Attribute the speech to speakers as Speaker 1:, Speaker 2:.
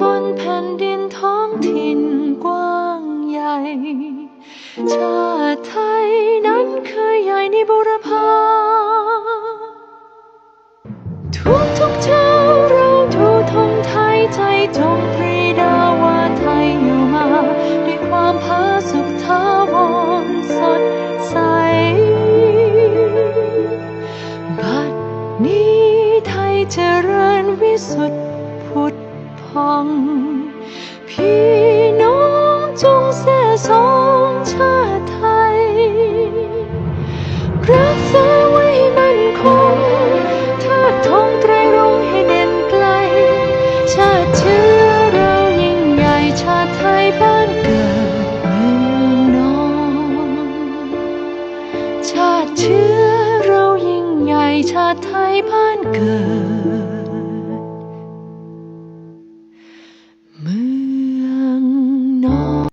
Speaker 1: บนแผ่นดินท้องถิ่นกว้างใหญ่ ชาติไทยนั้นเคยใหญ่ในบุรพาทุกทุกเช้าเราทูทงไทยใจจงปรีดาว่าไทยอยู่มา ด้วยความผาสุกทาวรสดใสบัดนี้ไทยเจริญวิสุทธิผุด พองพี่น้องจงแส่สองชาติไทย รักษาไว้มันคงเทิดทงไตรรงให้เด่นไกล ชาติเชื้อเรายิ่งใหญ่ชาติไทยบ้านเกิดเมืองนอนชาติเชื้อเรายิ่งใหญ่ชาติไทยบ้านเกิด